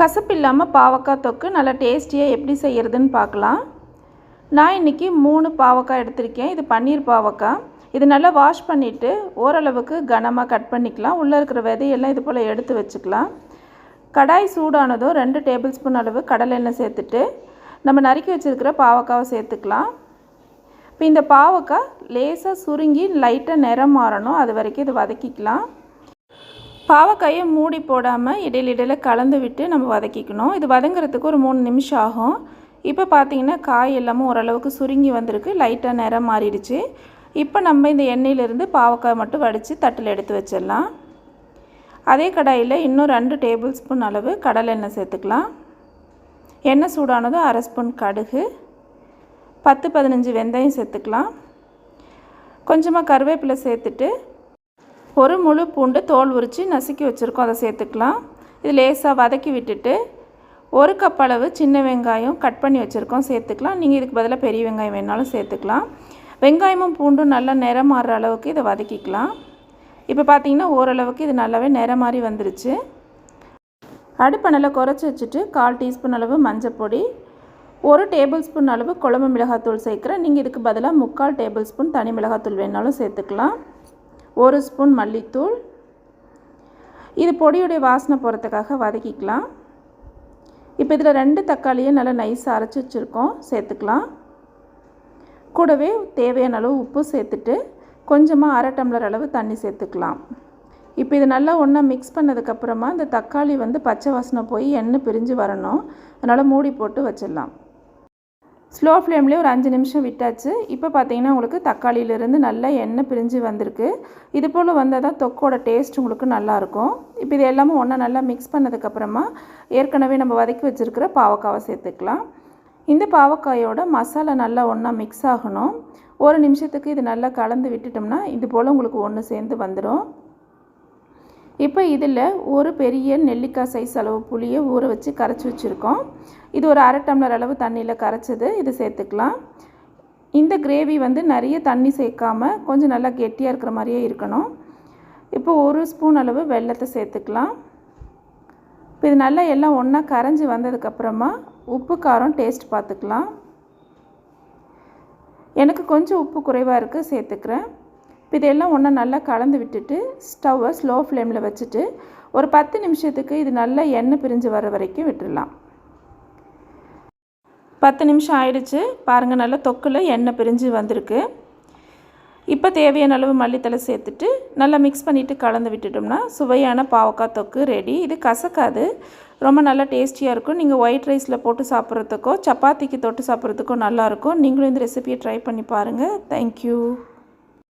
கசப்பு இல்லாமல் பாவக்காய் தொக்கு நல்லா டேஸ்டியாக எப்படி செய்கிறதுன்னு பார்க்கலாம். நான் இன்றைக்கி மூணு பாவக்காய் எடுத்திருக்கேன். இது பன்னீர் பாவக்காய். இது நல்லா வாஷ் பண்ணிவிட்டு ஓரளவுக்கு கனமாக கட் பண்ணிக்கலாம். உள்ளே இருக்கிற விதையெல்லாம் இது போல் எடுத்து வச்சுக்கலாம். கடாய் சூடானதும் ரெண்டு டேபிள் ஸ்பூன் அளவு கடலை எண்ணெய் சேர்த்துட்டு நம்ம நறுக்கி வச்சுருக்கிற பாவக்காவை சேர்த்துக்கலாம். இப்போ இந்த பாவக்காய் லேசாக சுருங்கி லைட்டாக நிறம் மாறணும். அது வரைக்கும் இது வதக்கிக்கலாம். பாவக்காயை மூடி போடாமல் இடையில இடையில கலந்து விட்டு நம்ம வதக்கிக்கணும். இது வதங்குறதுக்கு ஒரு மூணு நிமிஷம் ஆகும். இப்போ பார்த்தீங்கன்னா காய் எல்லாமும் ஓரளவுக்கு சுருங்கி வந்திருக்கு. லைட்டாக நிறம் மாறிடுச்சு. இப்போ நம்ம இந்த எண்ணெயிலேருந்து பாவக்காய் மட்டும் வடித்து தட்டில் எடுத்து வச்சிடலாம். அதே கடாயில் இன்னும் ரெண்டு டேபிள் ஸ்பூன் அளவு கடலை எண்ணெய் சேர்த்துக்கலாம். எண்ணெய் சூடானதும் அரை ஸ்பூன் கடுகு. பத்து பதினஞ்சு வெந்தயம் சேர்த்துக்கலாம். கொஞ்சமாக கருவேப்பிலை சேர்த்துட்டு ஒரு முழு பூண்டு தோல் உரித்து நசுக்கி வச்சுருக்கோம். அதை சேர்த்துக்கலாம். இது லேசாக வதக்கி விட்டுட்டு ஒரு கப் அளவு சின்ன வெங்காயம் கட் பண்ணி வச்சுருக்கோம். சேர்த்துக்கலாம். நீங்கள் இதுக்கு பதிலாக பெரிய வெங்காயம் வேணாலும் சேர்த்துக்கலாம். வெங்காயமும் பூண்டும் நல்லா நிறம் மாறுற அளவுக்கு இதை வதக்கிக்கலாம். இப்போ பார்த்தீங்கன்னா ஓரளவுக்கு இது நல்லாவே நிறம் மாறி வந்துருச்சு. அடுப்பை நல்லா குறைச்சி வச்சுட்டு கால் டீஸ்பூன் அளவு மஞ்சப்பொடி ஒரு டேபிள் ஸ்பூன் அளவு குழம்பு மிளகாத்தூள் சேர்க்குறேன். நீங்கள் இதுக்கு பதிலாக முக்கால் டேபிள் ஸ்பூன் தனி மிளகாத்தூள் வேணாலும் சேர்த்துக்கலாம். ஒரு ஸ்பூன் மல்லித்தூள். இது பொடியுடைய வாசனை போகிறதுக்காக வதக்கிக்கலாம். இப்போ இதில் ரெண்டு தக்காளியை நல்லா நைஸாக அரைச்சி வச்சுருக்கோம். சேர்த்துக்கலாம். கூடவே தேவையான அளவு உப்பு சேர்த்துட்டு கொஞ்சமாக அரை டம்ளர் அளவு தண்ணி சேர்த்துக்கலாம். இப்போ இது நல்லா ஒன்றா மிக்ஸ் பண்ணதுக்கப்புறமா இந்த தக்காளி வந்து பச்சை வாசனை போய் எண்ணெய் பிரிஞ்சு வரணும். அதனால் மூடி போட்டு வச்சிடலாம். ஸ்லோ ஃப்ளேம்லேயே ஒரு அஞ்சு நிமிஷம் விட்டாச்சு. இப்போ பார்த்தீங்கன்னா உங்களுக்கு தக்காளியிலேருந்து நல்லா எண்ணெய் பிரிஞ்சு வந்திருக்கு. இது போல் வந்தால் தான் தொக்கோட டேஸ்ட் உங்களுக்கு நல்லாயிருக்கும் இப்போ இது எல்லாமே ஒன்றா நல்லா மிக்ஸ் பண்ணதுக்கப்புறமா ஏற்கனவே நம்ம வதக்கி வச்சுருக்கிற பாவக்காவை சேர்த்துக்கலாம். இந்த பாவக்காயோட மசாலா நல்லா ஒன்றா மிக்ஸ் ஆகணும். ஒரு நிமிஷத்துக்கு இது நல்லா கலந்து விட்டுட்டோம்னா இது போல் உங்களுக்கு ஒன்று சேர்ந்து வந்துடும் இப்போ இதில் ஒரு பெரிய நெல்லிக்காய் சைஸ் அளவு புளியை ஊற வச்சு கரைச்சி வச்சுருக்கோம். இது ஒரு அரை டம்ளர் அளவு தண்ணியில் கரைச்சது இது சேர்த்துக்கலாம். இந்த கிரேவி வந்து நிறைய தண்ணி சேர்க்காமல் கொஞ்சம் நல்லா கெட்டியாக இருக்கிற மாதிரியே இருக்கணும். இப்போ ஒரு ஸ்பூன் அளவு வெள்ளத்தை சேர்த்துக்கலாம். இப்போ இது நல்லா எல்லாம் ஒன்றா கரைஞ்சி வந்ததுக்கப்புறமா உப்பு காரம் டேஸ்ட் பார்த்துக்கலாம். எனக்கு கொஞ்சம் உப்பு குறைவாக இருக்குது சேர்த்துக்கிறேன். இப்போ இதெல்லாம் ஒன்றா நல்லா கலந்து விட்டுட்டு ஸ்டவ்வை ஸ்லோ ஃப்ளேமில் வச்சுட்டு ஒரு பத்து நிமிஷத்துக்கு இது நல்லா எண்ணெய் பிரிஞ்சு வர வரைக்கும் விட்டுடலாம். பத்து நிமிஷம் ஆயிடுச்சு. பாருங்கள் நல்லா தொக்கில் எண்ணெய் பிரிஞ்சு வந்திருக்கு. இப்போ தேவையான அளவு மல்லித்தலை சேர்த்துட்டு நல்லா மிக்ஸ் பண்ணிவிட்டு கலந்து விட்டுட்டோம்னா சுவையான பாவக்காய் தொக்கு ரெடி இது கசக்காது. ரொம்ப நல்லா டேஸ்டியாக இருக்கும். நீங்கள் ஒயிட் ரைஸில் போட்டு சாப்பிட்றதுக்கோ சப்பாத்திக்கு தொட்டு சாப்பிட்றதுக்கோ நல்லாயிருக்கும் நீங்களும் இந்த ரெசிபியை ட்ரை பண்ணி பாருங்கள் தேங்க்யூ